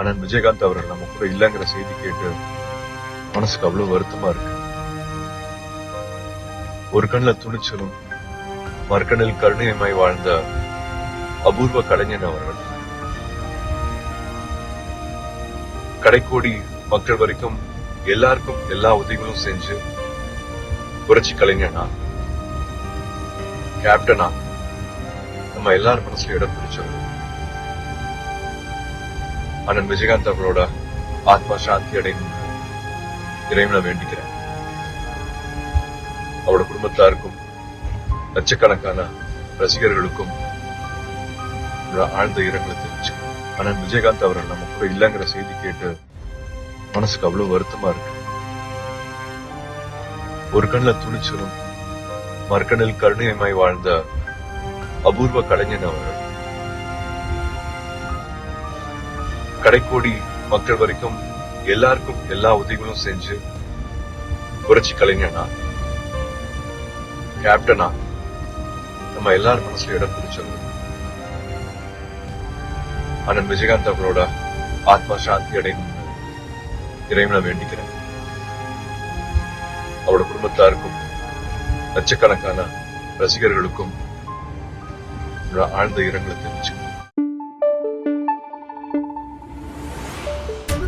அண்ணன் விஜயகாந்த் அவர்கள் நம்ம கூட இல்லைங்கிற செய்தி கேட்டு மனசுக்கு அவ்வளவு வருத்தமா இருக்கு. ஒரு கண்ணுல துணிச்சலும் மறுக்கண்ணில் கருணையமாய் வாழ்ந்த அபூர்வ கலைஞன் அவர்கள். கடைக்கோடி மக்கள் வரைக்கும் எல்லாருக்கும் எல்லா உதவிகளும் செஞ்சு புரட்சி கலைஞனா கேப்டனா நம்ம எல்லார் மனசுல இடம் பிடிச்சவங்க அண்ணன் விஜயகாந்த் அவர்களோட ஆத்மா சாந்தி அடையும் இறைவனை வேண்டிக்கிறேன். அவரோட குடும்பத்தாருக்கும் லட்சக்கணக்கான ரசிகர்களுக்கும் ஆழ்ந்த இரங்கலை தெரிஞ்சு அண்ணன் விஜயகாந்த் அவர்கள் நம்ம கூட இல்லைங்கிற செய்தி கேட்டு மனசுக்கு அவ்வளவு வருத்தமா இருக்கு. ஒரு கண்ணுல துணிச்சலும் மறுக்கண்ணில் கருணையமாய் வாழ்ந்த அபூர்வ கலைஞன் அவர்கள் கடைக்கோடி மக்கள் வரைக்கும் எல்லாருக்கும் எல்லா உதவிகளும் செஞ்சு புரட்சி கலைஞனா கேப்டனா நம்ம எல்லார் மனசுல இடம் பிடிச்சவர். அண்ணன் விஜயகாந்த் அவரோட ஆத்மா சாந்தி அடையணும். இறைவனை வேண்டிக்கிறேன். அவரோட குடும்பத்தாருக்கும் லட்சக்கணக்கான ரசிகர்களுக்கும் ஆழ்ந்த இரங்கலை தெரிவிச்சு